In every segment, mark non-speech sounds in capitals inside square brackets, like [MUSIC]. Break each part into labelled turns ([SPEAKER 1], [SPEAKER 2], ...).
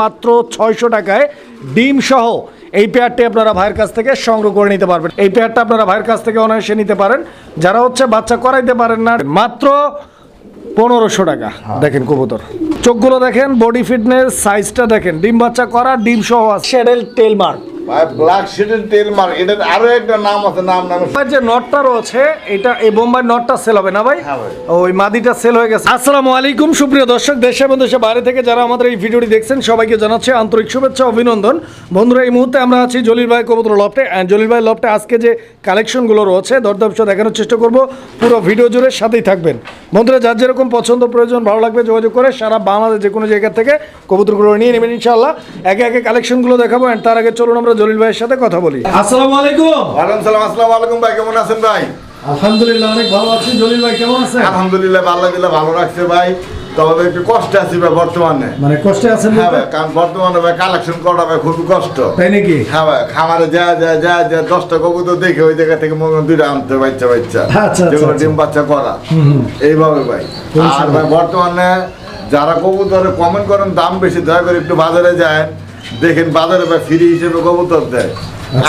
[SPEAKER 1] মাত্র ছয়শো টাকায় ডিম সহ এই পেয়ারটি আপনারা ভাইয়ের কাছ থেকে সংগ্রহ করে নিতে পারবেন। এই পেয়ারটা আপনারা ভাইয়ের কাছ থেকে অনায়াসে নিতে পারেন। যারা হচ্ছে বাচ্চা করাইতে পারেন না মাত্র পনেরোশো টাকা। দেখেন কবুতর। চোখগুলো দেখেন বডি ফিটনেস সাইজটা দেখেন। ডিম বাচ্চা করা ডিম সহ সেডেল টেল মার্ক
[SPEAKER 2] ভাই ব্ল্যাক শিটের তেল মার এটার আরও একটা নাম আছে নাম নাম
[SPEAKER 1] যে নটটা রয়েছে এটা এই বোম্বাই নটটা সেল হবে না ভাই?
[SPEAKER 2] হ্যাঁ
[SPEAKER 1] ওই মাদিটা সেল হয়ে গেছে। আসসালামু আলাইকুম সুপ্রিয় দর্শক দেশে এবং দেশে বাইরে থেকে যারা আমাদের এই ভিডিওটি দেখছেন সবাইকে জানাচ্ছি আন্তরিক শুভেচ্ছা অভিনন্দন। বন্ধুরা এই মুহূর্তে আমরা আছি জলিল ভাই কবুতর লফটে জলিল ভাই লফটে আজকে যে কালেকশনগুলো রয়েছে দেখানোর চেষ্টা করব। পুরো ভিডিও জুড়ে সাথেই থাকবেন। বন্ধুরা যার যেরকম পছন্দ প্রয়োজন ভালো লাগবে যোগাযোগ করে সারা বাংলাদেশ যে কোনো জায়গা থেকে কবুতরগুলো নিয়ে নেবেন ইনশাআল্লাহ। একে একে কালেকশনগুলো দেখাবো and তার আগে চলুন আমরা জলিল ভাইয়ের সাথে কথা বলি। আসসালামু আলাইকুম।
[SPEAKER 2] ওয়ালাইকুম সালাম আসসালামু আলাইকুম ভাই কেমন আছেন ভাই?
[SPEAKER 1] আলহামদুলিল্লাহ অনেক ভালো আছি। জলিল ভাই কেমন আছেন?
[SPEAKER 2] আলহামদুলিল্লাহ আল্লাহ ভালো রাখছে ভাই। তবে একটু কষ্ট আছে ভাই বর্তমানে।
[SPEAKER 1] মানে কষ্টে আছেন
[SPEAKER 2] হ্যাঁ ভাই কারণ বর্তমানে ভাই কালেকশন করা ভাই খুবই কষ্ট।
[SPEAKER 1] তাই নাকি?
[SPEAKER 2] হ্যাঁ ভাই খামারে যা যা যা যা দশটা কবুতর দেখে ওই জায়গা থেকে মনে দুইটা আনতে বাচ্চা বাচ্চা।
[SPEAKER 1] আচ্ছা, আচ্ছা,
[SPEAKER 2] যেগুলো
[SPEAKER 1] আচ্ছা।
[SPEAKER 2] ডিম বাচ্চা করা। এইভাবে ভাই। আর
[SPEAKER 1] ভাই।
[SPEAKER 2] ভাই। বর্তমানে যারা কবুতরে কমেন্ট করেন দাম বেশি দয়া করে একটু বাজারে যায় দেখেন বাজারে ভাই ফ্রি হিসেবে কবুতর দেয়।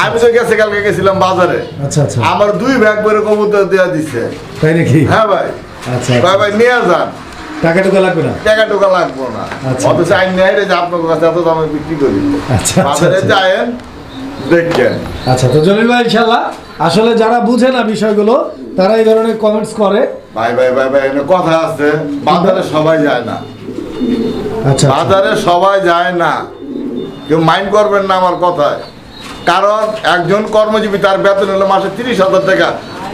[SPEAKER 2] আমি তো গেছে কালকে গেছিলাম বাজারে।
[SPEAKER 1] আচ্ছা আচ্ছা।
[SPEAKER 2] আমার দুই ব্যাগ করে কবুতর দেওয়া দিচ্ছে
[SPEAKER 1] তাই নাকি?
[SPEAKER 2] হ্যাঁ ভাই।
[SPEAKER 1] আচ্ছা
[SPEAKER 2] ভাই ভাই নিয়ে যান।
[SPEAKER 1] টাকা টুকা লাগবে না?
[SPEAKER 2] টাকা টুকা লাগবো না।
[SPEAKER 1] আচ্ছা।
[SPEAKER 2] অথচ আইন নেই রে যে আপনার কাছে এত দামে বিক্রি করি।
[SPEAKER 1] আচ্ছা, আচ্ছা,
[SPEAKER 2] বাজারে
[SPEAKER 1] আচ্ছা।
[SPEAKER 2] যায়েন দেখেন
[SPEAKER 1] আচ্ছা তো জলিল ভাই ইনশাল্লাহ আসলে যারা বুঝে না বিষয়গুলো তারা এই ধরনের কমেন্টস করে।
[SPEAKER 2] ভাই ভাই ভাই ভাই এখানে কথা আছে। বাজারে সবাই যায় না।
[SPEAKER 1] আচ্ছা।
[SPEAKER 2] বাজারে সবাই যায় না। কেউ মাইন্ড করবেন না আমার কথায়। কারণ একজন কর্মজীবী তার বেতন হলো মাসে তিরিশ হাজার টাকা।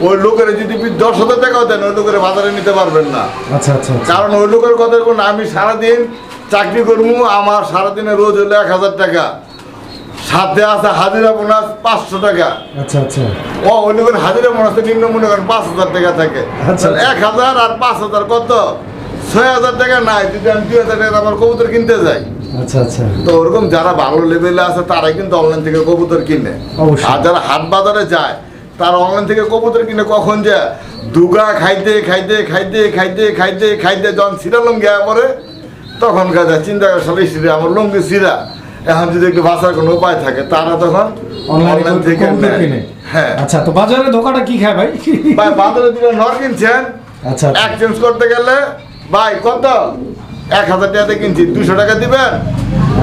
[SPEAKER 2] ওই লোকের যদি দশ হাজার টাকাও দেন ওই লোকের বাজারে নিতে পারবেন না।
[SPEAKER 1] আচ্ছা আচ্ছা আচ্ছা।
[SPEAKER 2] কারণ ওই লোকের কথা কোন আমি সারাদিন চাকরি করব আমার সারাদিনে রোজ হলো এক হাজার টাকা। সাথে আছে হাজিরা বোনাস পাঁচশো টাকা।
[SPEAKER 1] আচ্ছা আচ্ছা।
[SPEAKER 2] ও ওই লোকের হাজিরা বোনাস নিম্ন মনে করেন পাঁচ হাজার টাকা থাকে। এক হাজার আর পাঁচ হাজার কত? ছয় হাজার টাকা নাই যদি আমি দুই হাজার টাকা আমার কবুতর কিনতে যাই।
[SPEAKER 1] আচ্ছা আচ্ছা।
[SPEAKER 2] তো ওরকম যারা ভালো লেভেলে আছে তারাই কিন্তু অনলাইন থেকে কবুতর কিনে। আর যারা হাট বাজারে যায় তারা অনলাইন থেকে কবুতর কিনে কখন যে দুগা খাইতে খাইতে খাইতে খাইতে খাইতে খাইতে যখন সিরা লঙ্গি পরে তখন কাজা চিন্তা করে সবাই সিরা আমার লঙ্গি সিরা। এখন যদি একটু বাঁচার কোনো উপায় থাকে তারা তখন
[SPEAKER 1] অনলাইন
[SPEAKER 2] থেকে
[SPEAKER 1] কিনে।
[SPEAKER 2] হ্যাঁ।
[SPEAKER 1] আচ্ছা তো বাজারে ধোকাটা কি খায় ভাই?
[SPEAKER 2] ভাই বাজারে দিলে নর কিনছেন
[SPEAKER 1] আচ্ছা আচ্ছা।
[SPEAKER 2] এক্সচেঞ্জ করতে গেলে ভাই কত? এক হাজার টাকাতে কিনছি দুশো টাকা দিবেন?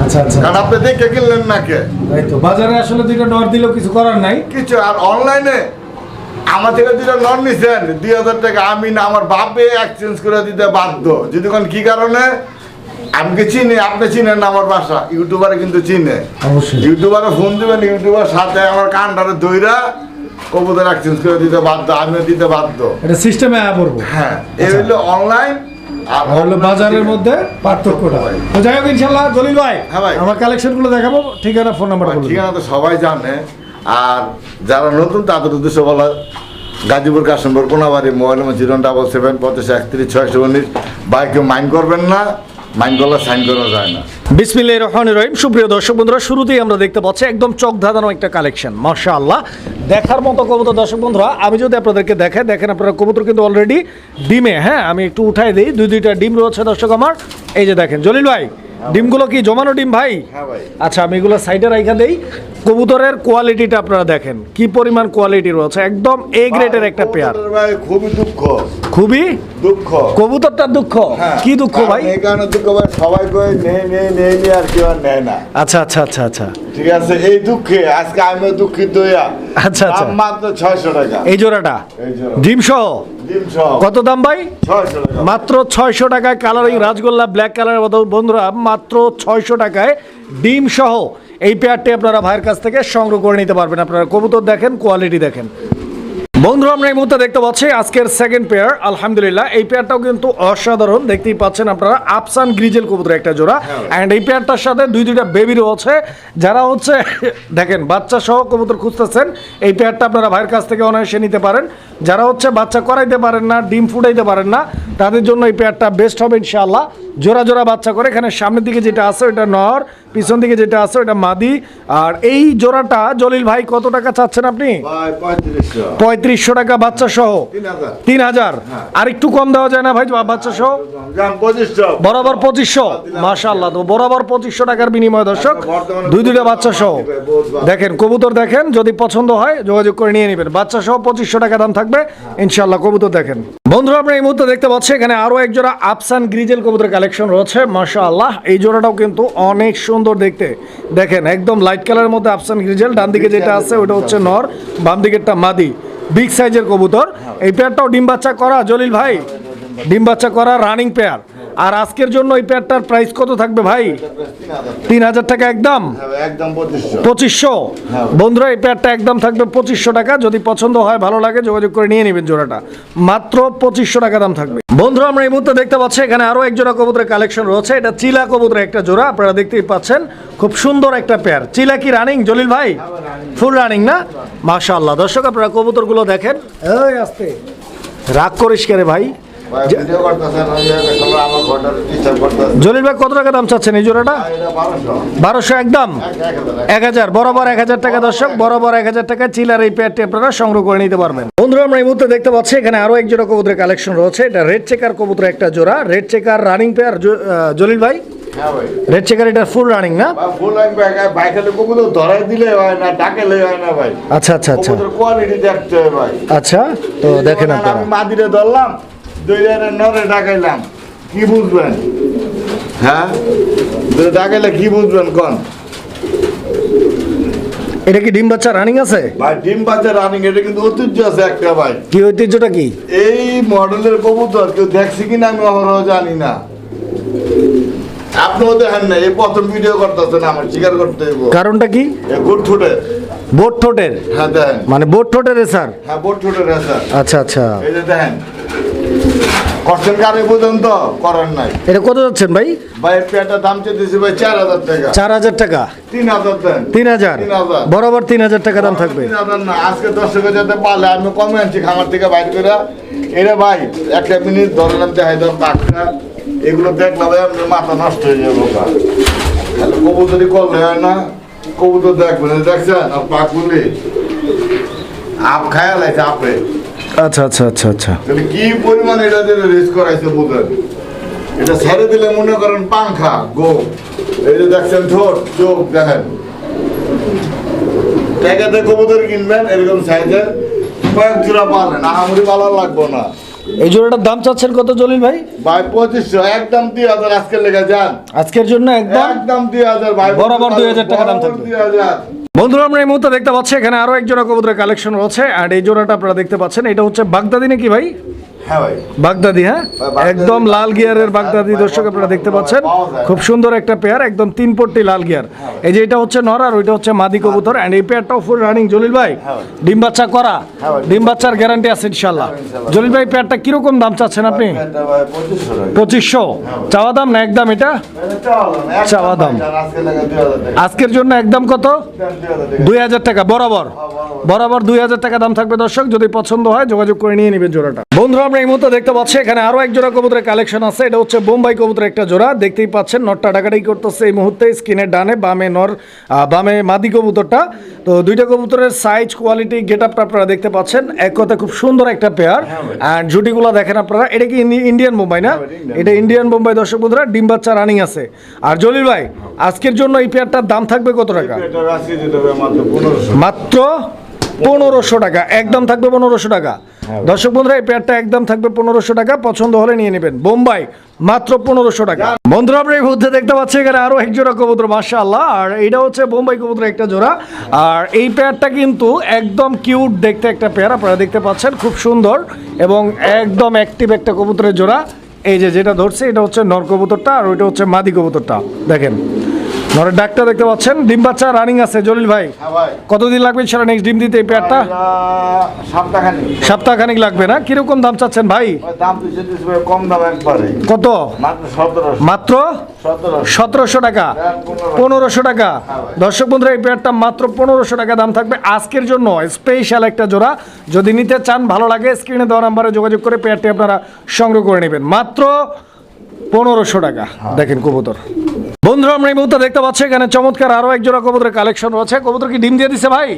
[SPEAKER 1] আচ্ছা আচ্ছা।
[SPEAKER 2] কারণ আপনি দেখে কিনলেন না কে?
[SPEAKER 1] তাই তো বাজারে আসলে দুইটা ডর দিলেও কিছু করার নাই।
[SPEAKER 2] কিছু আর অনলাইনে আমার থেকে দুটো নন নিছেন দুই হাজার টাকা আমি না আমার বাপে এক্সচেঞ্জ করে দিতে বাধ্য। যদি কোন কি কারণে? আমি কি চিনি আপনি চিনেন না আমার বাসা ইউটিউবারে কিন্তু চিনে।
[SPEAKER 1] অবশ্যই।
[SPEAKER 2] ইউটিউবারে ফোন দিবেন ইউটিউবার সাথে আমার কানটারে দইরা কবুতর এক্সচেঞ্জ করে দিতে বাধ্য আমিও দিতে বাধ্য।
[SPEAKER 1] এটা সিস্টেমে পড়ব।
[SPEAKER 2] হ্যাঁ এই হলো অনলাইন
[SPEAKER 1] হলো বাজারের মধ্যে পার্থক্যটা। তো যাই হোক ইনশাল্লাহ জলিল ভাই
[SPEAKER 2] হ্যাঁ ভাই।
[SPEAKER 1] আমার কালেকশনগুলো দেখাবো ঠিকানা ফোন নাম্বার
[SPEAKER 2] ঠিকানা তো সবাই জানে। আর যারা নতুন তাদের উদ্দেশ্য বলা Gazipur Kashimpur Konabari mobile number zero double seven পঁচিশ একত্রিশ ছয়শো উনিশ। বাইক কেউ মাইন্ড করবেন না মাইন্ড করলে সাইন করা যায় না।
[SPEAKER 1] বিসমিল্লাহ রহমান রহিম। সুপ্রিয় দর্শক বন্ধুরা শুরুতেই আমরা দেখতে পাচ্ছি একদম চোখ ধাঁধানো একটা কালেকশন মার্শা আল্লাহ দেখার মতো কবুতর দর্শক বন্ধুরা আমি যদি আপনাদেরকে দেখাই দেখেন আপনারা কবুতর কিন্তু অলরেডি ডিমে হ্যাঁ আমি একটু উঠাই দিই দুই দুইটা ডিম রয়েছে দর্শক আমার। এই যে দেখেন জলিল ভাই ডিমগুলো কি জমানো ডিম ভাই?
[SPEAKER 2] হ্যাঁ ভাই।
[SPEAKER 1] আচ্ছা আমি এগুলো সাইডে রাইখা দেই। কবুতরের কোয়ালিটিটা আপনারা দেখেন। কি পরিমাণ কোয়ালিটি রয়েছে। একদম এ গ্রেডের একটা পেয়ার।
[SPEAKER 2] ভাই খুবই দুঃখ।
[SPEAKER 1] খুবই?
[SPEAKER 2] দুঃখ।
[SPEAKER 1] কবুতরটার দুঃখ?
[SPEAKER 2] হ্যাঁ।
[SPEAKER 1] কি দুঃখ ভাই?
[SPEAKER 2] এই কারণে দুঃখ ভাই সবাই কয়ে নেই নেই নেই নেই আর কেউ আর নেয় না।
[SPEAKER 1] আচ্ছা আচ্ছা আচ্ছা আচ্ছা।
[SPEAKER 2] ঠিক আছে এই দুঃখে আজকে আমিও দুঃখিত হইয়া।
[SPEAKER 1] আচ্ছা, আচ্ছা।
[SPEAKER 2] দাম মাত্র ছয়শো টাকা।
[SPEAKER 1] এই জোড়াটা?
[SPEAKER 2] এই জোড়া।
[SPEAKER 1] ডিম সহ
[SPEAKER 2] ডিম সহ
[SPEAKER 1] কত দাম ভাই? মাত্র ছয়শো টাকায় কালারিং রাজগোল্লা ব্ল্যাক কালারের বন্ধুরা মাত্র ছয়শো টাকায় ডিম সহ এই পেয়ারটি আপনারা ভাইয়ের কাছ থেকে সংগ্রহ করে নিতে পারবেন। আপনারা কবুতর দেখেন কোয়ালিটি দেখেন। বন্ধুরা আমরা এই মুহূর্তে দেখতে পাচ্ছি আজকের সেকেন্ড পেয়ার আলহামদুলিল্লাহ এই পেয়ারটাও কিন্তু অসাধারণ। দেখতেই পাচ্ছেন আপনারা আফসান গ্রিজেল কবুতর একটা জোড়া। অ্যান্ড এই পেয়ারটার সাথে দুই দুইটা বেবি রয়েছে। যারা হচ্ছে [LAUGHS] দেখেন বাচ্চা সহ কবুতর খুঁজতেছেন এই পেয়ারটা আপনারা ভাইয়ের কাছ থেকে অনায়াসে নিতে পারেন। যারা হচ্ছে বাচ্চা করাইতে পারেন না ডিম ফুটাইতে পারেন না তাদের জন্য এই পেয়ারটা বেস্ট হবে ইনশাআল্লাহ। জোড়া জোড়া বাচ্চা করে। এখানে সামনের দিকে যেটা আছে ওটা নর পিছন দিকে যেটা আছে ওটা মাদি। আর এই জোড়াটা জলিল ভাই কত টাকা চাচ্ছেন আপনি?
[SPEAKER 2] পঁয়ত্রিশশো।
[SPEAKER 1] টাকা বাচ্চা সহ।
[SPEAKER 2] তিন হাজার
[SPEAKER 1] আর একটু কম দেওয়া যায় না ভাই বাচ্চা সহ? বরাবর পঁচিশশো। মাশাল্লাহ তো বরাবর পঁচিশশো টাকার বিনিময় দর্শক দুই দুইটা বাচ্চা সহ। দেখেন কবুতর দেখেন যদি পছন্দ হয় যোগাযোগ করে নিয়ে নেবেন। বাচ্চা সহ পঁচিশশো টাকা দাম থাকবে। ইনশাল্লাহ কবুতর দেখেন। বন্ধুরা আমরা এই মুহূর্তে দেখতে পাচ্ছি এখানে আরও এক জোড়া আফসান গ্রিজেল কবুতর কালেকশন রয়েছে মাশাআল্লাহ। এই জোড়াটাও কিন্তু অনেক সুন্দর দেখতে। দেখেন একদম লাইট কালারের মধ্যে আফসান গ্রিজেল ডান দিকে যেটা আছে ওটা হচ্ছে নর বাম দিকেরটা মাদি। বিগ সাইজের কবুতর। এই পেয়ারটাও ডিম বাচ্চা করা জলিল ভাই। ডিম বাচ্চা করা রানিং পেয়ার আর আজকের জন্য এই প্যাডটার প্রাইস কত থাকবে ভাই?
[SPEAKER 2] তিন হাজার
[SPEAKER 1] টাকা একদম?
[SPEAKER 2] হ্যাঁ, পঁচিশশো।
[SPEAKER 1] পঁচিশশো? বন্ধুরা এই প্যাডটা একদম থাকবে পঁচিশশো টাকা। যদি পছন্দ হয় ভালো লাগে যোগাযোগ করে নিয়ে নেবেন জোড়াটা। মাত্র পঁচিশশো টাকা দাম থাকবে। বন্ধুরা আমরা এই মুহূর্তে দেখতে পাচ্ছি এখানে আরও এক জোড়া কবুতরের কালেকশন রয়েছে। এটা চিলা কবুতরের একটা জোড়া আপনারা দেখতেই পাচ্ছেন। খুব সুন্দর একটা পেয়ার চিলা কি রানিং জলিল ভাই? ফুল রানিং না? মাশাআল্লাহ। দর্শক আপনারা কবুতরগুলো দেখেন। এই আস্তে। রাগ করিস কে ভাই? জলিল ভাই কত টাকা দাম চাচ্ছেন এই জোড়াটা?
[SPEAKER 2] বারোশো।
[SPEAKER 1] একদম
[SPEAKER 2] এক হাজার
[SPEAKER 1] বরাবর এক হাজার টাকা দর্শক বরাবর এক হাজার টাকা চিলার এই পেয়ারটি আপনারা সংগ্রহ করে নিতে পারবেন। বন্ধুরা আমরা এই মুহূর্তে দেখতে পাচ্ছি এখানে আরও এক জোড়া কবুতরের কালেকশন রয়েছে। এটা রেড চেকার কবুতরের একটা জোড়া। Red checker running pair Jalil ভাই?
[SPEAKER 2] হ্যাঁ
[SPEAKER 1] রেড চেকার এটা ফুল রানিং না?
[SPEAKER 2] ফুল লাইন ব্যাগ বাইকের কবুতর ধরাই দিলে হয় না ডাকেলে হয় না ভাই।
[SPEAKER 1] আচ্ছা আচ্ছা আচ্ছা।
[SPEAKER 2] কোয়ালিটি দেখতে হয় ভাই।
[SPEAKER 1] আচ্ছা তো দেখেন আপনারা
[SPEAKER 2] আমি মাদিরে ধরলাম দুই জায়গায় নরে ডাকাইলাম কি বুঝবেন? হ্যাঁ? ডাকাইলে কি বুঝবেন কোন?
[SPEAKER 1] এটা কি ডিম বাচ্চা রানিং আছে?
[SPEAKER 2] ভাই ডিম বাচ্চা রানিং এটা কিন্তু ঐতিহ্য আছে একটা ভাই।
[SPEAKER 1] কি ঐতিহ্যটা কি?
[SPEAKER 2] এই মডেলের কবুতর কেউ দেখছি কিনা আমি অহরহ জানি না। আপনিও দেখেন না এই প্রথম ভিডিও করতেছেন আমার স্বীকার করতে হইব।
[SPEAKER 1] কারণটা কি?
[SPEAKER 2] গুড ফুটে
[SPEAKER 1] বোট ঠোঁটের?
[SPEAKER 2] হ্যাঁ দেখেন।
[SPEAKER 1] মানে বোট ঠোঁটের স্যার
[SPEAKER 2] হ্যাঁ বোট ফুটের স্যার
[SPEAKER 1] আচ্ছা আচ্ছা।
[SPEAKER 2] এই যে দেখেন করছেন কারে পর্যন্ত করেন নাই।
[SPEAKER 1] এটা কত যাচ্ছেন ভাই?
[SPEAKER 2] ভাই পেয়ারটার দাম চেয়েছি ভাই চার হাজার টাকা।
[SPEAKER 1] চার হাজার টাকা?
[SPEAKER 2] তিন হাজার দেন।
[SPEAKER 1] তিন হাজার। বরাবর তিন হাজার টাকা দাম থাকবে।
[SPEAKER 2] তিন হাজার না আজকে দর্শকের যাতে পারলে আমি কমে আনছি খামার থেকে বাইর করে। এটা ভাই একটা মিনিট ধরলাম দেখাই দাম পাকটা এগুলো দেখলাম আপনার মাথা নষ্ট হয়ে যাবে তাহলে কবুতরি করলে হয় না। কবুতর দেখবেন দেখছেন? আর পাকগুলি আপ খায়া লাইছে আপে।
[SPEAKER 1] আচ্ছা আচ্ছা আচ্ছা আচ্ছা।
[SPEAKER 2] তাহলে কি পরিমাণ এটা দিয়ে রিস্ক করাইছে বুঝেন এটা ছেড়ে দিলে মনে করেন পাংখা গো এই যে দেখছেন ঠোঁট চোখ দেখেন। টাকাতে কবুতর কিনবেন এরকম সাইজের। কয়েক জোড়া পাবেন আহামরি ভালো লাগবো না।
[SPEAKER 1] এই জোড়াটার দাম চাচ্ছেন কত জলিল ভাই?
[SPEAKER 2] ভাই পঁচিশশো। একদম দুই হাজার আজকে লেগে যান।
[SPEAKER 1] আজকের জন্য একদম?
[SPEAKER 2] একদম দুই হাজার ভাই।
[SPEAKER 1] বরাবর 2000 টাকা দাম থাকবে।
[SPEAKER 2] দুই হাজার।
[SPEAKER 1] বন্ধুরা, আমরা এই মুহূর্তে দেখতে পাচ্ছি এখানে আরও এক কবুতরের কালেকশন রয়েছে আর এই জোড়াটা আপনারা দেখতে পাচ্ছেন। এটা হচ্ছে বাগদাদি নাকি ভাই?
[SPEAKER 2] হ্যাঁ ভাই।
[SPEAKER 1] বাগদাদি হ্যাঁ। একদম লাল গিয়ারের বাগদাদি দর্শক আপনারা দেখতে পাচ্ছেন। খুব সুন্দর একটা পেয়ার একদম তিন পট্টি লাল গিয়ার। এই যে এটা হচ্ছে নর আর ওইটা হচ্ছে মাদি কবুতর। এন্ড এই পেয়ারটাও ফুল রানিং জলিল ভাই। ডিম বাচ্চা করা। ডিম বাচ্চার গ্যারান্টি আছে ইনশাল্লাহ জলিল ভাই পেয়ারটা কীরকম দাম চাচ্ছেন আপনি?
[SPEAKER 2] পঁচিশশো
[SPEAKER 1] চাওয়া দাম না একদম এটা?
[SPEAKER 2] চাওয়া দাম,
[SPEAKER 1] আজকের জন্য একদম কত?
[SPEAKER 2] দুই হাজার টাকা।
[SPEAKER 1] দুই হাজার টাকা বরাবর। বরাবর দুই হাজার টাকা দাম থাকবে দর্শক। যদি পছন্দ হয় যোগাযোগ করে নিয়ে নেবেন জোড়াটা। বন্ধুরা আমরা এই মুহূর্তে দেখতে পাচ্ছি এখানে আরও এক জোড়া কবুতরের কালেকশন আছে। এটা হচ্ছে বোম্বাই কবুতরের একটা জোড়া। দেখতেই পাচ্ছেন নটটা ডাকাটাই করতেছে এই মুহূর্তে স্ক্রিনের ডানে বামে নর বামে মাদি কবুতরটা। তো দুইটা কবুতরের সাইজ কোয়ালিটি গেট আপটা আপনারা দেখতে পাচ্ছেন। এক কথা খুব সুন্দর একটা পেয়ার আর জুটিগুলো দেখেন আপনারা এটা কি ইন্ডিয়ান বোম্বাই না? এটা ইন্ডিয়ান বোম্বাই দর্শক বন্ধুরা ডিম বাচ্চা রানিং আছে। আর জলিল ভাই আজকের জন্য এই পেয়ারটার দাম থাকবে কত টাকা?
[SPEAKER 2] মাত্র পনেরোশো
[SPEAKER 1] টাকা একদম থাকবে পনেরোশো টাকা। দর্শক বন্ধুরা এই পেয়ারটা একদম থাকবে পনেরোশো টাকা পছন্দ হলে নিয়ে নেবেন। বোম্বাই মাত্র পনেরোশো টাকা। বন্ধুরা আমরা এই মধ্যে দেখতে পাচ্ছি এখানে আরও এক জোড়া কবুতর মাশাআল্লাহ। আর এটা হচ্ছে বোম্বাই কবুতর একটা জোড়া। আর এই পেয়ারটা কিন্তু একদম কিউট দেখতে একটা পেয়ার আপনারা দেখতে পাচ্ছেন খুব সুন্দর এবং একদম অ্যাক্টিভ একটা কবুতরের জোড়া। এই যে যেটা ধরছে এটা হচ্ছে নর কবুতরটা আর ওইটা হচ্ছে মাদি কবুতরটা। দেখেন। নরের ডাকটা দেখতে পাচ্ছেন। ডিম বাচ্চা রানিং আছে। জলিল ভাই
[SPEAKER 2] হ্যাঁ
[SPEAKER 1] কতদিন লাগবে সেটা নেক্সট ডিম দিতে এই পেয়ারটা?
[SPEAKER 2] সপ্তাহখানি
[SPEAKER 1] সপ্তাহখানিক। লাগবে না? কীরকম দাম চাচ্ছেন ভাই?
[SPEAKER 2] কম দাম একবারে।
[SPEAKER 1] কত?
[SPEAKER 2] মাত্র সতেরোশো। সতেরোশো।
[SPEAKER 1] টাকা। পনেরোশো টাকা। দর্শক বন্ধুরা এই পেয়ারটা মাত্র পনেরোশো টাকা দাম থাকবে। আজকের জন্য স্পেশাল একটা জোড়া। যদি নিতে চান ভালো লাগে স্ক্রিনে দেওয়া নাম্বারে যোগাযোগ করে পেয়ারটি আপনারা সংগ্রহ করে নেবেন। মাত্র পনেরোশো টাকা। দেখেন কবুতর। বন্ধুরা, আমরা এই মুহূর্তে দেখতে পাচ্ছি, এখানে চমৎকার আরও এক জোড়া কবুতরের কালেকশন রয়েছে। কবুতর কি ডিম দিয়ে দিছে ভাই?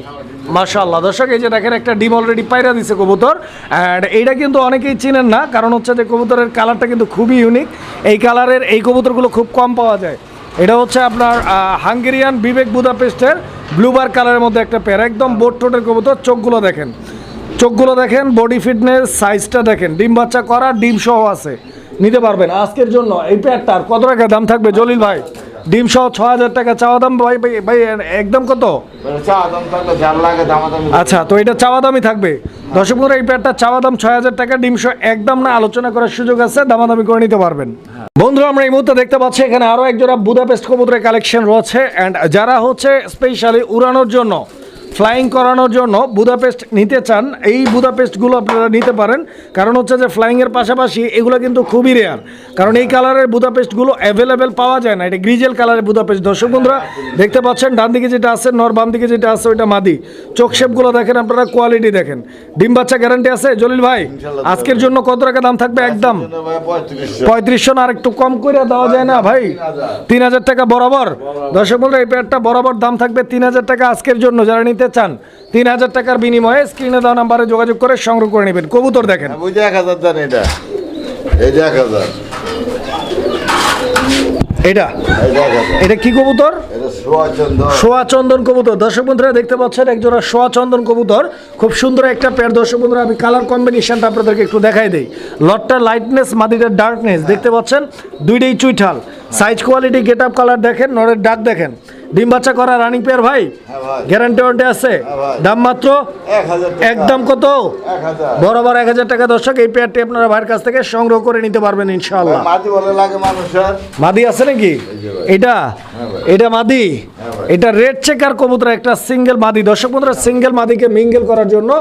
[SPEAKER 1] মাশাআল্লাহ। দর্শক, এই যে দেখেন, একটা ডিম অলরেডি পায়রা দিছে কবুতর। অ্যান্ড এইটা কিন্তু অনেকেই চিনেন না, কারণ হচ্ছে যে কবুতরের কালারটা কিন্তু খুবই ইউনিক এই কালারের এই কবুতরগুলো খুব কম পাওয়া যায়। এটা হচ্ছে আপনার হাঙ্গেরিয়ান বিবেক বুদাপেস্টের ব্লুবার কালারের মধ্যে একটা পেয়ার একদম বোট টোটের কবুতর। চোখগুলো দেখেন। চোখগুলো দেখেন বডি ফিটনেস সাইজটা দেখেন। ডিম বাচ্চা করা, ডিম সহ আছে। নিতে পারবেন। আজকের জন্য এই পেয়ারটার কত টাকা দাম থাকবে জলিল ভাই? ডিম সহ ছ হাজার টাকা। চাওয়া দাম ভাই ভাই একদম কত?
[SPEAKER 2] দামাদামি
[SPEAKER 1] আচ্ছা তো এটা চাওয়া দামই থাকবে। দর্শক বন্ধুরা, এই পেয়ারটা চাওয়া দাম ছয় হাজার টাকা ডিম সহ একদম না আলোচনা করার সুযোগ আছে দামাদামি করে নিতে পারবেন। বন্ধুরা আমরা এই মুহূর্তে দেখতে পাচ্ছি এখানে আরও একজোড়া বুদাপেস্ট কবুতরের কালেকশন রয়েছে। অ্যান্ড যারা হচ্ছে স্পেশালি উড়ানোর জন্য ফ্লাইং করানোর জন্য বুদাপেস্ট নিতে চান এই বুদাপেস্টগুলো আপনারা নিতে পারেন। কারণ হচ্ছে যে ফ্লাইংয়ের পাশাপাশি এগুলো কিন্তু খুবই রেয়ার কারণ এই কালারের বুদাপেস্টগুলো অ্যাভেলেবেল পাওয়া যায় না। এটা গ্রিজেল কালারের বুদাপেস্ট। দর্শক বন্ধুরা দেখতে পাচ্ছেন ডান দিকে যেটা আছে নর বাম দিকে যেটা আছে ওইটা মাদি। চোখ শেপগুলো দেখেন আপনারা কোয়ালিটি দেখেন। ডিম বাচ্চা গ্যারান্টি আছে? জলিল ভাই আজকের জন্য কত টাকা দাম থাকবে? একদম। পঁয়ত্রিশশো। না আর একটু কম করে দেওয়া যায় না ভাই। তিন হাজার টাকা বরাবর। দর্শক বন্ধুরা এই পেয়ারটা বরাবর দাম থাকবে তিন হাজার টাকা আজকের জন্য। যারা নিতে চান তিন হাজার টাকার বিনিময়ে স্ক্রিনে দেওয়া নাম্বারে যোগাযোগ করে সংগ্রহ করে নেবেন। কবুতর দেখেন।
[SPEAKER 2] বুঝে এক হাজার দেন এটা। এই যে এক হাজার।
[SPEAKER 1] এটা?
[SPEAKER 2] এই যে এক হাজার।
[SPEAKER 1] এটা কি কবুতর?
[SPEAKER 2] সোয়া চন্দন
[SPEAKER 1] কবুতর। দর্শক বন্ধুরা দেখতে পাচ্ছেন একজোড়া সোয়া চন্দন কবুতর। খুব সুন্দর একটা পেয়ার দর্শক বন্ধুরা আমি কালার কম্বিনেশনটা আপনাদেরকে একটু দেখাই দেই। লটটার লাইটনেস মাদিটার ডার্কনেস দেখতে পাচ্ছেন দুইটাই চুইঠাল। Size quality get up colour দেখেন নরের ডাক দেখেন। ডিম বাচ্চা করা রানিং পেয়ার ভাই
[SPEAKER 2] হ্যাঁ
[SPEAKER 1] গ্যারান্টি ওয়ারেন্টি আছে। দাম মাত্র একদম কত? বরাবর এক হাজার টাকা দর্শক এই পেয়ারটি আপনারা ভাইয়ের কাছ থেকে সংগ্রহ করে নিতে পারবেন ইনশাআল্লাহ।
[SPEAKER 2] মানুষের।
[SPEAKER 1] মাদি আছে নাকি? এটা? এটা মাদি? এটা রেড চেকার কবুতর একটা সিঙ্গেল মাদি। দর্শক বন্ধুরা সিঙ্গেল মাদিকে মিঙ্গেল করার জন্য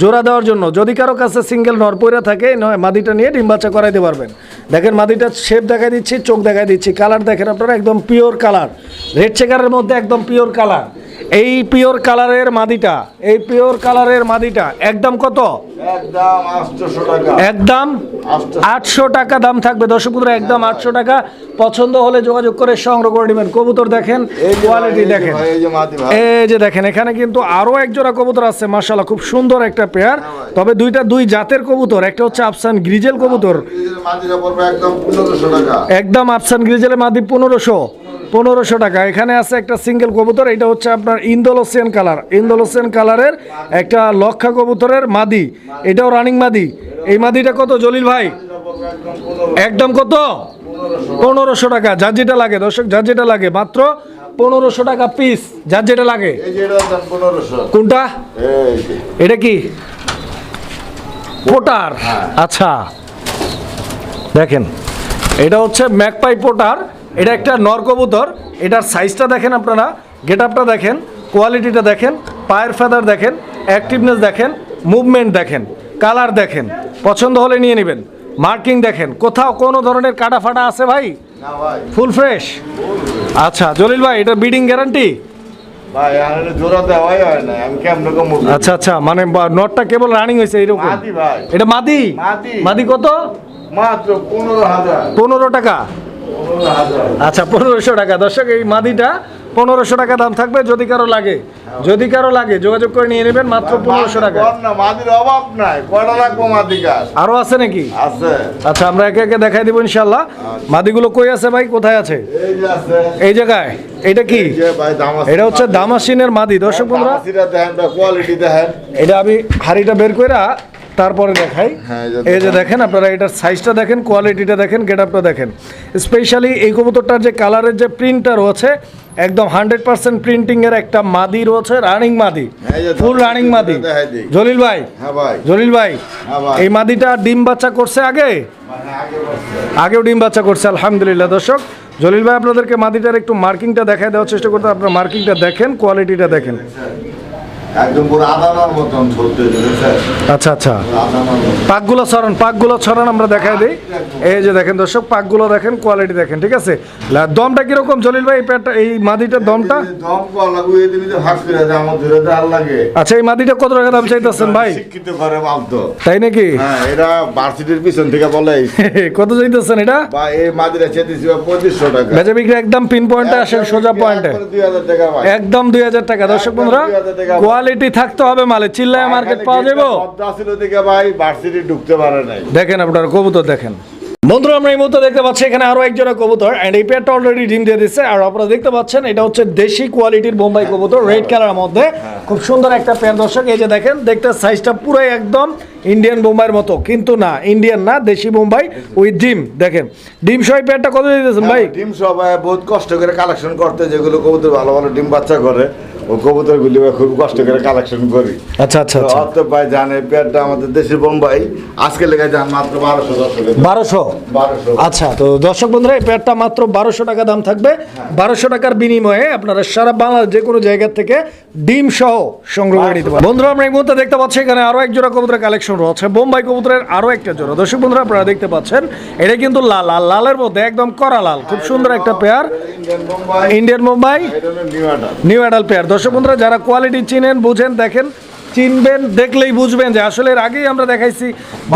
[SPEAKER 1] জোড়া দেওয়ার জন্য যদি কারও কাছে সিঙ্গেল নরপইরা থাকে নয় মাদিটা নিয়ে ডিম বাচ্চা করাইতে পারবেন। দেখেন মাদিটা শেপ দেখাই দিচ্ছি চোখ দেখাই দিচ্ছি কালার দেখেন আপনারা একদম পিওর কালার। রেড চেকারের মধ্যে একদম পিওর কালার। এই পিওর কালারের মাদিটা এই পিওর কালারের মাদিটা একদম কত?
[SPEAKER 2] একদম আটশো
[SPEAKER 1] টাকা। দাম থাকবে। দর্শক বন্ধুরা একদম আটশো টাকা। পছন্দ হলে যোগাযোগ করে সংগ্রহ করে নেবেন। কবুতর দেখেন কোয়ালিটি দেখেন।
[SPEAKER 2] এই যে
[SPEAKER 1] দেখেন এখানে কিন্তু আরও একজোড়া কবুতর আছে মাশাল্লাহ খুব সুন্দর একটা পেয়ার তবে দুইটা দুই জাতের কবুতর একটা হচ্ছে আফসান গ্রিজেল কবুতর।
[SPEAKER 2] একদম পনেরোশো টাকা।
[SPEAKER 1] গ্রিজেলের মাদি পনেরোশো পনেরোশো টাকা। এখানে আছে একটা সিঙ্গেল কবুতর এটা হচ্ছে আপনার ইন্দোলোসিয়ান কালার। ইন্দোলোসিয়ান কালারের একটা লক্ষা কবুতরের মাদি। এটাও রানিং মাদি। এই মাদিটা কত জলিল ভাই? একদম কত? পনেরোশো টাকা। যার যেটা লাগে দর্শক যার যেটা লাগে মাত্র পনেরোশো টাকা পিস যার যেটা লাগে। কোনটা? এটা কি? পোটার। আচ্ছা। দেখেন এটা হচ্ছে ম্যাকপাই পোটার এটা একটা নর কবুতর এটার সাইজটা দেখেন আপনারা গেট আপটা দেখেন কোয়ালিটিটা দেখেন পায়ের ফেদার দেখেন অ্যাক্টিভনেস দেখেন মুভমেন্ট দেখেন কালার দেখেন পছন্দ হলে নিয়ে নেবেন। মার্কিং দেখেন কোথাও কোনো ধরনের কাটা ফাটা আছে ভাই? ফুল ফ্রেশ আচ্ছা জলিল ভাই এটা বিডিং গ্যারান্টি আচ্ছা আচ্ছা মানে নটটা কেবল রানিং হয়েছে
[SPEAKER 2] ভাই।
[SPEAKER 1] এটা মাদি।
[SPEAKER 2] মাদি।
[SPEAKER 1] কত?
[SPEAKER 2] পনেরো
[SPEAKER 1] টাকা? আচ্ছা পনেরোশো টাকা। দর্শক এই মাদিটা পনেরোশো টাকা দাম থাকবে যদি কারও লাগে। যদি কারও লাগে যোগাযোগ করে নিয়ে নেবেন মাত্র পনেরোশো টাকা।
[SPEAKER 2] মাদির অভাব নাই। কয়টা রাখব মাদি গাছ
[SPEAKER 1] আরও আছে নাকি?
[SPEAKER 2] আছে।
[SPEAKER 1] আচ্ছা আমরা একে একে দেখাই দিব ইনশাল্লাহ মাদিগুলো কই আছে ভাই? কোথায় আছে?
[SPEAKER 2] এই
[SPEAKER 1] জায়গায়। এটা কি? এটা হচ্ছে দামাসিনের মাদি। দর্শক বন্ধুরা
[SPEAKER 2] কোয়ালিটি দেখেন
[SPEAKER 1] এটা আমি হাড়িটা বের করে তারপরে দেখাই।
[SPEAKER 2] হ্যাঁ, এই যে
[SPEAKER 1] দেখেন। আপনারা এটার সাইজটা দেখেন কোয়ালিটিটা দেখেন গেট আপটা দেখেন। স্পেশালি এই কবুতরটার যে কালারের যে প্রিন্টটা রয়েছে একদম হান্ড্রেড পার্সেন্ট প্রিন্টিং এর একটা মাদি রয়েছে রানিং মাদি। ফুল রানিং মাদি। জলিল ভাই।
[SPEAKER 2] হ্যাঁ
[SPEAKER 1] জলিল ভাই
[SPEAKER 2] হ্যাঁ
[SPEAKER 1] এই মাদিটা ডিম বাচ্চা করছে আগে। আগেও ডিম বাচ্চা করছে আলহামদুলিল্লাহ। দর্শক জলিল ভাই আপনাদেরকে মাদিটার একটু মার্কিংটা দেখায় দেওয়ার চেষ্টা করতে আপনারা মার্কিংটা দেখেন কোয়ালিটিটা দেখেন।
[SPEAKER 2] একদম পুরো আদানার মতন ধরতে
[SPEAKER 1] আচ্ছা আচ্ছা। পাকগুলো ছড়ান পাকগুলো ছড়ান আমরা দেখাই দিই। এই যে দেখেন দর্শক পাকগুলো দেখেন কোয়ালিটি দেখেন ঠিক আছে? দমটা কীরকম জলিল ভাই এই প্যাটটা এই মাদিটার দমটা?
[SPEAKER 2] দম কল এই দিনে ভাগ করে দেয় আমার ধরে দেওয়ার লাগে।
[SPEAKER 1] আচ্ছা এই মাদিটা কত টাকা দাম চাইতেছেন ভাই?
[SPEAKER 2] শিক্ষিত করে মালতো
[SPEAKER 1] তাই নাকি?
[SPEAKER 2] হ্যাঁ এটা ভার্সিটির পিছন থেকে বলে। [LAUGHS]
[SPEAKER 1] কত চাইতেছেন এটা?
[SPEAKER 2] এই টাকা।
[SPEAKER 1] বেচা বিক্রি একদম পিন পয়েন্টে আসেন সোজা পয়েন্টে।
[SPEAKER 2] টাকা ভাই।
[SPEAKER 1] একদম দুই হাজার টাকা। দর্শক বন্ধুরা
[SPEAKER 2] 2000 টাকা।
[SPEAKER 1] কোয়ালিটি থাকতে হবে মালে। চিল্লায় মার্কেট পাওয়া যাব?
[SPEAKER 2] ছিল থেকে ভাই ভার্সিটি ঢুকতে পারে নাই।
[SPEAKER 1] দেখেন আপনার কবুতর দেখেন। বন্ধুরা আমরা এই মুহূর্তে দেখতে পাচ্ছি এখানে আরও এক কবুতর এন্ড এই পেয়ারটা অলরেডি ডিম দিয়ে দিচ্ছে। আর আপনারা দেখতে পাচ্ছেন এটা হচ্ছে দেশি কোয়ালিটির বোম্বাই কবুতর রেড কালারের মধ্যে। খুব সুন্দর একটা পেয়ার দর্শক এই যে দেখেন দেখতে সাইজটা পুরাই একদম ইন্ডিয়ান বোম্বাইয়ের মতো। কিন্তু না ইন্ডিয়ান না দেশি বোম্বাই উইথ ডিম। দেখেন ডিম সহ এই পেয়ারটা কত দিতেছেন ভাই?
[SPEAKER 2] ডিম সবাই বহুত কষ্ট করে কালেকশন করতে যেগুলো কবুতর ভালো ভালো ডিম বাচ্চা করে। ও কবুতর গুলি খুব কষ্ট করে কালেকশন করি।
[SPEAKER 1] আচ্ছা আচ্ছা আচ্ছা।
[SPEAKER 2] অত ভাই জানে পেয়ারটা আমাদের দেশের বোম্বাই। আজকে লেগে যান মাত্র বারোশো
[SPEAKER 1] বারোশো?
[SPEAKER 2] বারোশো।
[SPEAKER 1] আচ্ছা তো দর্শক বন্ধুরা এই প্যাডটা মাত্র বারোশো টাকা দাম থাকবে। বারোশো টাকার বিনিময়ে আপনারা সারা বাংলার যে কোনো জায়গা থেকে ডিম সহ সংগ্রহ করে নিতে পারেন। বন্ধুরা আমরা এই মুহূর্তে দেখতে পাচ্ছি এখানে আরও এক জোড়া কবুতরের কালেকশন রয়েছে। বোম্বাই কবুতরের আরও একটা জোড়া। দর্শক বন্ধুরা আপনারা দেখতে পাচ্ছেন এটা কিন্তু লাল আর লালের মধ্যে একদম করা লাল। খুব সুন্দর একটা pair
[SPEAKER 2] Indian Bombay
[SPEAKER 1] Mumbai
[SPEAKER 2] new adult
[SPEAKER 1] new adult pair দর্শক বন্ধুরা যারা কোয়ালিটি চিনেন বুঝেন দেখেন চিনবেন দেখলেই বুঝবেন যে আসলে এর আগেই আমরা দেখাইছি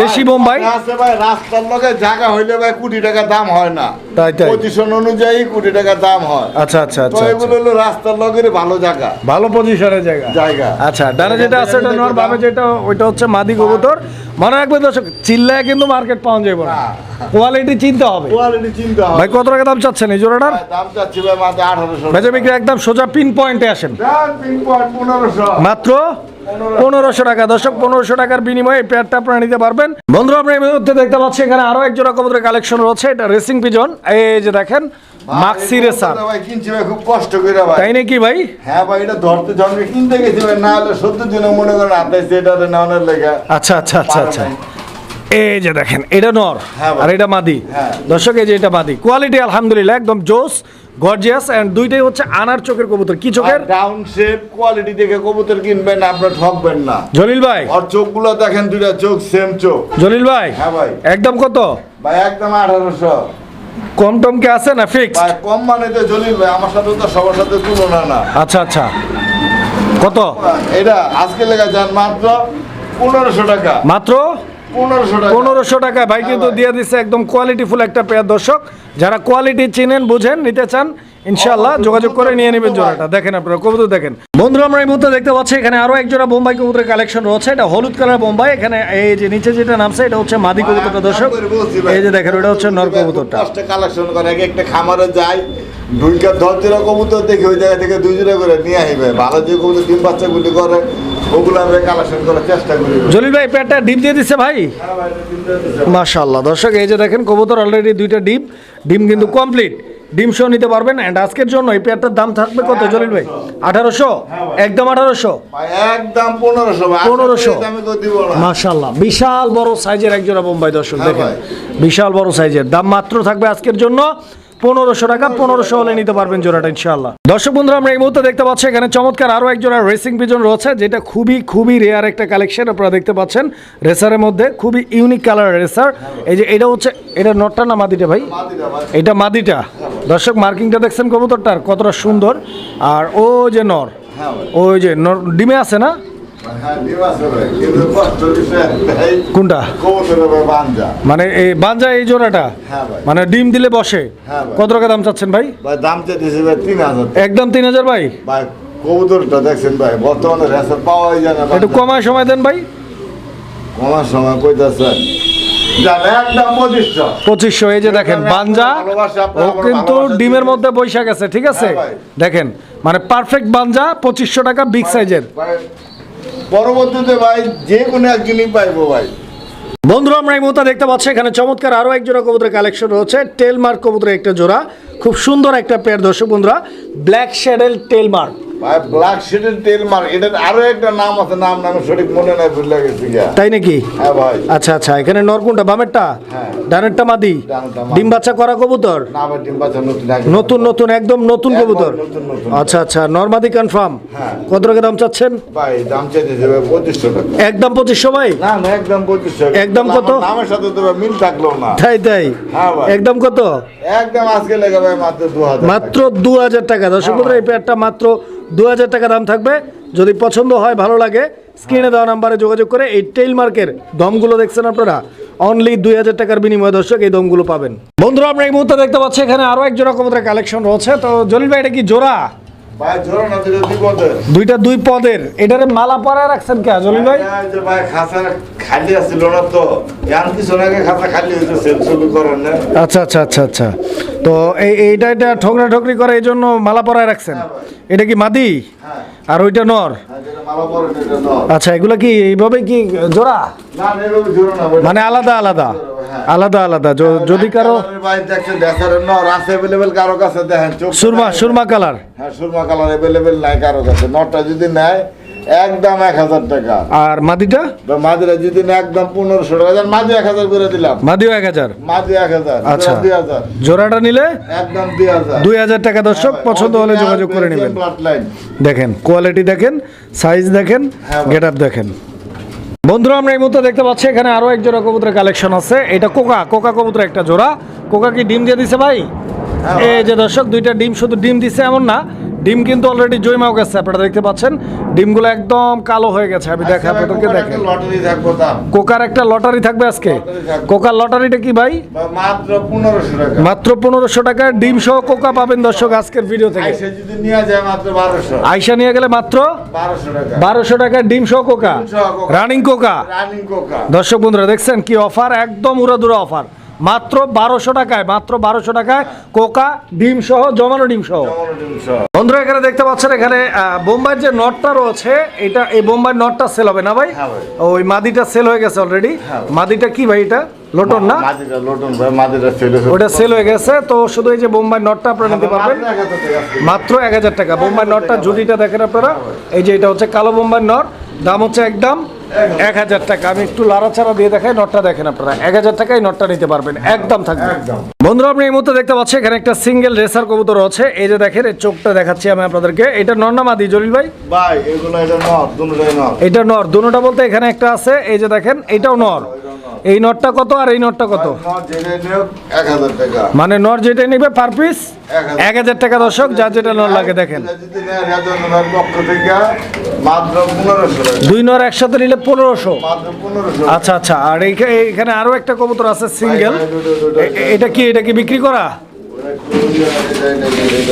[SPEAKER 1] দেশি বোম্বাই।
[SPEAKER 2] ভাই রাস্তার লগে জায়গা হইলে ভাই কোটি টাকা দাম হয় না।
[SPEAKER 1] তাই, তাই।
[SPEAKER 2] পজিশন অনুযায়ী কোটি টাকা দাম হয়।
[SPEAKER 1] আচ্ছা আচ্ছা আচ্ছা আচ্ছা।
[SPEAKER 2] এগুলো হলো রাস্তার লগের ভালো জায়গা।
[SPEAKER 1] ভালো পজিশনের জায়গা।
[SPEAKER 2] জায়গা।
[SPEAKER 1] আচ্ছা ডানে যেটা আছে নর বামে যেটা ওইটা হচ্ছে মাদি কবুতর। মনে রাখবেন দর্শক চিল্লায় কিন্তু মার্কেট পাওয়া যাবে না।
[SPEAKER 2] না।
[SPEAKER 1] কোয়ালিটি চিনতে হবে।
[SPEAKER 2] কোয়ালিটি চিন্তা হবে।
[SPEAKER 1] ভাই কত টাকা দাম চাচ্ছেন এই জোড়াটার?
[SPEAKER 2] দাম চাচ্ছি ভাই মাত্র
[SPEAKER 1] বেচা বিক্রি একদম সোজা পিন পয়েন্টে আসেন।
[SPEAKER 2] পনেরোশো।
[SPEAKER 1] মাত্র পনেরোশো টাকা। দর্শক পনেরোশো টাকার বিনিময়ে এই পেয়ারটা আপনারা নিতে পারবেন। বন্ধুরা আমরা এই মুহূর্তে দেখতে পাচ্ছি এখানে আরও এক জোড়া কবুতরের কালেকশন রয়েছে। এটা রেসিং পিজন এই যে দেখেন মাক্সি রেসার
[SPEAKER 2] ভাই কিনছি ভাই খুব কষ্ট করে ভাই।
[SPEAKER 1] তাই নাকি ভাই?
[SPEAKER 2] হ্যাঁ ভাই এটা ধরতে জন্মে কিনতে গেছি ভাই না হলে সত্তর দিনে মনে করেন আঠাইছে এটা নেওয়ানোর লেগে
[SPEAKER 1] আচ্ছা আচ্ছা আচ্ছা আচ্ছা। এই যে দেখেন এটা নর
[SPEAKER 2] হ্যাঁ।
[SPEAKER 1] আর এটা মাদি।
[SPEAKER 2] হ্যাঁ।
[SPEAKER 1] দর্শক এই যে এটা মাদি। কোয়ালিটি আলহামদুলিল্লাহ একদম জোস গর্জিয়াস এন্ড দুইটাই হচ্ছে আনার চোখের কবুতর। কি চোখের?
[SPEAKER 2] ডাউন শেপ কোয়ালিটি দেখে কবুতর কিনবেন আপনার ঠকবেন না।
[SPEAKER 1] জলিল ভাই।
[SPEAKER 2] আর চোখগুলো দেখেন দুইটা চোখ সেম চোখ।
[SPEAKER 1] জলিল ভাই
[SPEAKER 2] হ্যাঁ ভাই।
[SPEAKER 1] একদম কত?
[SPEAKER 2] ভাই একদম আঠারোশো।
[SPEAKER 1] কম টম কি আছে না ফিক্স
[SPEAKER 2] ভাই কম মানে তো জলিল ভাই আমার সাথে তো সবার সাথে তুলনা না।
[SPEAKER 1] আচ্ছা আচ্ছা। কত?
[SPEAKER 2] এটা আজকে লেগে যান মাত্র পনেরোশো টাকা।
[SPEAKER 1] মাত্র?
[SPEAKER 2] পনেরোশো টাকা।
[SPEAKER 1] ভাই কিন্তু দিয়ে দিচ্ছে একদম কোয়ালিটি ফুল একটা পেয়ার। দর্শক যারা কোয়ালিটি চিনেন বুঝেন নিতে চান ইনশাল্লাহ যোগাযোগ করে নিয়ে নেবেন জোড়াটা। দেখেন আপনারা কবুতর দেখেন। বন্ধুরা আমরা এই মুহূর্তে দেখতে পাচ্ছি এখানে আরও এক জোড়া বোম্বাই কবুতরের কালেকশন রয়েছে। এটা হলুদ কালার বোম্বাই। এখানে এই যে নিচে যেটা নামছে এটা হচ্ছে মাদি কবুতরটা দর্শক। এই যে দেখেন ওটা হচ্ছে নর কবুতরটা।
[SPEAKER 2] কালেকশন করে এক একটা খামারে যাই দুইটা দশ জোড়া কবুতর দেখে ওই জায়গা থেকে দুই জোড়া করে নিয়ে আসবে ভালো যে কবুতর ডিম বাচ্চাগুলি করি
[SPEAKER 1] জলিল ভাই দিয়ে দিচ্ছে ভাই? মাশাল্লাহ দর্শক এই যে দেখেন কবুতর অলরেডি দুইটা ডিম। ডিম কিন্তু কমপ্লিট ডিম সহ নিতে পারবেন। অ্যান্ড আজকের জন্য এই পেয়ারটার দাম থাকবে কত জলিল ভাই? আঠারোশো? একদম আঠারোশো?
[SPEAKER 2] একদম পনেরোশো। ভাই
[SPEAKER 1] 1500
[SPEAKER 2] আমি তো দিব না?
[SPEAKER 1] মাশাল্লাহ বিশাল বড় সাইজের একজোড়া বোম্বাই দর্শক
[SPEAKER 2] হ্যাঁ
[SPEAKER 1] দেখেন বিশাল বড় সাইজের। দাম মাত্র থাকবে আজকের জন্য পনেরোশো টাকা, পনেরোশো হলে নিতে পারবেন জোড়াটা ইনশাল্লাহ দর্শক বন্ধুরা, আমরা এই মুহূর্তে দেখতে পাচ্ছি, এখানে চমৎকার আরও এক জোড়া রেসিং পিজন রয়েছে, যেটা খুবই খুবই রেয়ার একটা কালেকশন আপনারা দেখতে পাচ্ছেন রেসারের মধ্যে, খুবই ইউনিক কালার রেসার এই যে এটা হচ্ছে, এটা নটটা না মাদিটা ভাই? এটা মাদিটা। দর্শক, মার্কিংটা দেখছেন কবুতরটার, কতটা সুন্দর। আর ও যে নর, ওই যে ডিমে আছে না?
[SPEAKER 2] আছে
[SPEAKER 1] কোনটা। মানে এই বাঞ্জা এই জোড়াটা?
[SPEAKER 2] হ্যাঁ
[SPEAKER 1] মানে ডিম দিলে বসে?
[SPEAKER 2] হ্যাঁ
[SPEAKER 1] কত টাকা দাম চাচ্ছেন ভাই?
[SPEAKER 2] ভাই দাম চাইতেছে ভাই তিন হাজার।
[SPEAKER 1] একদম তিন হাজার ভাই?
[SPEAKER 2] ভাই কবুতরটা দেখছেন ভাই বর্তমানে রেসার পাওয়াই যায় না
[SPEAKER 1] একটু কমায় সময় দেন ভাই।
[SPEAKER 2] কমার সময় কইতাছে। পঁচিশশো।
[SPEAKER 1] এই যে দেখেন বাঞ্জা ও কিন্তু ডিমের মধ্যে বৈশা গেছে ঠিক আছে?
[SPEAKER 2] হ্যাঁ
[SPEAKER 1] দেখেন মানে পারফেক্ট বাঞ্জা পঁচিশশো টাকা বিগ সাইজের
[SPEAKER 2] পরবর্তীতে ভাই, যে কোনো একদিনই পাইবো ভাই।
[SPEAKER 1] বন্ধুরা, আমরা এই মুহূর্তে দেখতে পাচ্ছি এখানে চমৎকার আরও এক জোড়া কবুতরের কালেকশন রয়েছে। টেলমার্ক কবুতরের একটা জোড়া। খুব সুন্দর একটা পেয়ার দর্শক বন্ধুরা ব্ল্যাক শ্যাডেল টেল মার্ক
[SPEAKER 2] ভাই ব্ল্যাক শিটের তেল মার আরও একটা নাম আছে নাম নাম সঠিক মনে নাই ভুলে গেছি
[SPEAKER 1] তাই নাকি?
[SPEAKER 2] হ্যাঁ ভাই।
[SPEAKER 1] আচ্ছা আচ্ছা এখানে বামেরটা?
[SPEAKER 2] হ্যাঁ।
[SPEAKER 1] ডানেরটা মাদি? ডিম বাচ্চা করা কবুতর?
[SPEAKER 2] না ভাই ডিম বাচ্চা নতুন
[SPEAKER 1] নতুন নতুন একদম নতুন কবুতর। আচ্ছা আচ্ছা নর্মাদি কনফার্ম
[SPEAKER 2] হ্যাঁ।
[SPEAKER 1] কত টাকা দাম চাচ্ছেন?
[SPEAKER 2] ভাই দাম টাকা।
[SPEAKER 1] একদম পঁচিশশো ভাই?
[SPEAKER 2] না না একদম
[SPEAKER 1] একদম কত?
[SPEAKER 2] নামের সাথে তো মিল থাকল না।
[SPEAKER 1] তাই তাই।
[SPEAKER 2] হ্যাঁ ভাই।
[SPEAKER 1] একদম কত?
[SPEAKER 2] একদম আজকে লেগে ভাই মাত্র দু হাজার
[SPEAKER 1] মাত্র টাকা। দর্শক বন্ধুরা, এই মাত্র দু হাজার টাকা দাম থাকবে। যদি পছন্দ হয়, ভালো লাগে, স্ক্রিনে দেওয়া নাম্বারে যোগাযোগ করে এই টেইল মার্কের দমগুলো দেখছেন আপনারা। অনলি দুই হাজার টাকার বিনিময়ে দর্শক এই দমগুলো পাবেন। বন্ধুরা, আমরা এই মুহূর্তে দেখতে পাচ্ছি এখানে আরও এক জোড়া কালেকশন রয়েছে। তো জলিল ভাই, এটা কি জোড়া? দুইটা দুই পদের। এটারে মালা পরায় রাখছেন কে জলিল ভাই?
[SPEAKER 2] ভাই খাঁচা খালি আসছিল না তো। ইয়ান কিছু আগে খাঁচা খালি হয়েছে সেল ছবি করেন না।
[SPEAKER 1] আচ্ছা আচ্ছা আচ্ছা আচ্ছা। তো এই এইটা এটা ঠোকরা ঠোকরি করে এই জন্য মালা পরায় রাখছেন? এটা কি মাদি?
[SPEAKER 2] হ্যাঁ।
[SPEAKER 1] আর ওইটা নর?
[SPEAKER 2] পরে।
[SPEAKER 1] আচ্ছা এগুলো কি এইভাবে কি জোড়া। মানে আলাদা আলাদা।
[SPEAKER 2] হ্যাঁ।
[SPEAKER 1] আলাদা আলাদা। যদি
[SPEAKER 2] কারও কাছে দেখেন
[SPEAKER 1] সুরমা সুরমা কালার
[SPEAKER 2] হ্যাঁ সুরমা কালার অ্যাভেলেবেল নাই কারও কাছে। নটটা যদি নেয় একদম এক হাজার টাকা।
[SPEAKER 1] আর মাদিটা?
[SPEAKER 2] বা মাদিরা যদি একদম পনেরোশো টাকা। মাদি এক হাজার করে দিলাম।
[SPEAKER 1] মাদিও এক হাজার।
[SPEAKER 2] মাদি এক হাজার
[SPEAKER 1] আচ্ছা।
[SPEAKER 2] দুই হাজার।
[SPEAKER 1] জোড়াটা নিলে?
[SPEAKER 2] একদম দুই হাজার।
[SPEAKER 1] দুই হাজার টাকা দর্শক পছন্দ হলে যোগাযোগ করে নেবেন। দেখেন কোয়ালিটি দেখেন সাইজ দেখেন
[SPEAKER 2] হ্যাঁ।
[SPEAKER 1] গেট আপ দেখেন। বন্ধুরা আমরা এই মুহূর্তে দেখতে পাচ্ছি এখানে আরও এক জোড়া কবুতরের কালেকশন আছে। এটা কোকা কোকা কবুতর একটা জোড়া। কোকা কি ডিম দিয়ে দিছে ভাই?
[SPEAKER 2] হ্যাঁ
[SPEAKER 1] এই যে দর্শক দুইটা ডিম শুধু ডিম দিছে এমন না ডিম কিন্তু অলরেডি জয়মাও গেছে আপনারা দেখতে পাচ্ছেন। ডিমগুলো একদম কালো হয়ে গেছে আমি দেখা আপনাদেরকে দেখেন কোকার একটা লটারি থাকবে আজকে। কোকার লটারিটা কি ভাই?
[SPEAKER 2] মাত্র পনেরোশো টাকা।
[SPEAKER 1] মাত্র পনেরোশো টাকার ডিম সহ কোকা পাবেন দর্শক আজকের ভিডিও থেকে।
[SPEAKER 2] আইসে যদি নিয়ে যায় মাত্র বারোশো।
[SPEAKER 1] আইসা নিয়ে গেলে মাত্র
[SPEAKER 2] বারোশো টাকা।
[SPEAKER 1] ডিম সহ কোকা। Running Coca. দর্শক বন্ধুরা দেখছেন কি অফার একদম উড়াদুরা অফার মাত্র বারোশো টাকায় মাত্র বারোশো টাকায় কোকা ডিম সহ জমানো ডিম সহ। বন্ধুরা এখানে দেখতে পাচ্ছেন এখানে বোম্বাইয়ের যে নটটা রয়েছে এটা এই বোম্বাইয়ের নটটা সেল হবে না ভাই?
[SPEAKER 2] হ্যাঁ
[SPEAKER 1] ওই মাদিটা সেল হয়ে গেছে অলরেডি
[SPEAKER 2] হ্যাঁ।
[SPEAKER 1] মাদিটা কি ভাই এটা? লোটন না? ওটা সেল হয়ে গেছে তো শুধু এই যে বোম্বাই নটটা আপনারা নিতে পারবেন? মাত্র এক হাজার টাকা বোম্বাই নটটা জুটিটা দেখেন আপনারা? এই যে এটা হচ্ছে কালো বোম্বাই নট দাম হচ্ছে একদম এক হাজার টাকা। আমি একটু লাড়াচাড়া দিয়ে দেখাই নটটা দেখেন আপনারা। এক হাজার টাকায় নটটা নিতে পারবেন একদম থাকবে। বন্ধুরা আপনি এই মুহূর্তে দেখতে পাচ্ছেন এখানে একটা সিঙ্গেল রেসার কবুতর আছে। এই যে দেখেন এই চোখটা দেখাচ্ছি আমি আপনাদেরকে। এটা নর্নামাদি জলিল ভাই?
[SPEAKER 2] ভাই এগুলো এটা নর দুটোটাই নর।
[SPEAKER 1] এটা নর দুটোটা বলতে এখানে একটা আছে। এই যে দেখেন এটাও নর। এই নটটা কত আর এই নটটা কত?
[SPEAKER 2] হাজার টাকা।
[SPEAKER 1] মানে নর যেটা নিবে পার পিস
[SPEAKER 2] এক হাজার।
[SPEAKER 1] টাকা দর্শক যা যেটা নট লাগে দেখেন। দুই নর একসাথে নিলে পনেরোশো। আচ্ছা আচ্ছা আর এইখা- এইখানে আরও একটা কবুতর আছে সিঙ্গেল। এটা কি এটা কি বিক্রি করা?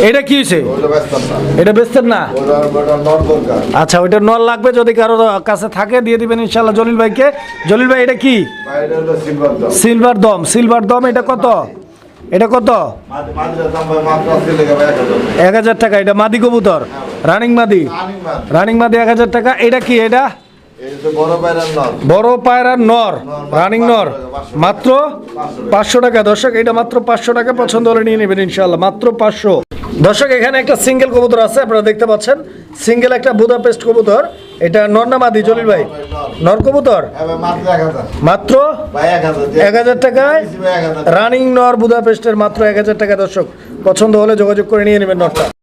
[SPEAKER 1] এটা কি হয়েছে? এটা বেচতেন না? আচ্ছা ওইটা নল লাগবে যদি কারও কাছে থাকে দিয়ে দিবেন ইনশাল্লাহ জলিল ভাইকে। জলিল ভাই এটা কি?
[SPEAKER 2] সিলভার দম।
[SPEAKER 1] সিলভার দম। এটা কত? এটা কত?
[SPEAKER 2] এক হাজার। টাকা।
[SPEAKER 1] এটা মাদি কবুতর। রানিং মাদি।
[SPEAKER 2] রানিং
[SPEAKER 1] মাদি এক হাজার টাকা। এটা কি? এটা?
[SPEAKER 2] বড় পায়রার নর।
[SPEAKER 1] রানিং নর মাত্র পাঁচশো টাকা। দর্শক এটা মাত্র পাঁচশো টাকা। পছন্দ হলে নিয়ে নেবেন ইনশাল্লাহ মাত্র পাঁচশো। দর্শক এখানে একটা সিঙ্গেল কবুতর আছে আপনারা দেখতে পাচ্ছেন। সিঙ্গেল একটা বুদাপেস্ট কবুতর। এটা নর না মাদি জলিল ভাই? নর কবুতর?
[SPEAKER 2] হ্যাঁ মাত্র এক হাজার।
[SPEAKER 1] টাকায় রানিং নর বুদাপেস্টের মাত্র এক হাজার টাকা। দর্শক পছন্দ হলে যোগাযোগ করে নিয়ে নেবেন নরটা।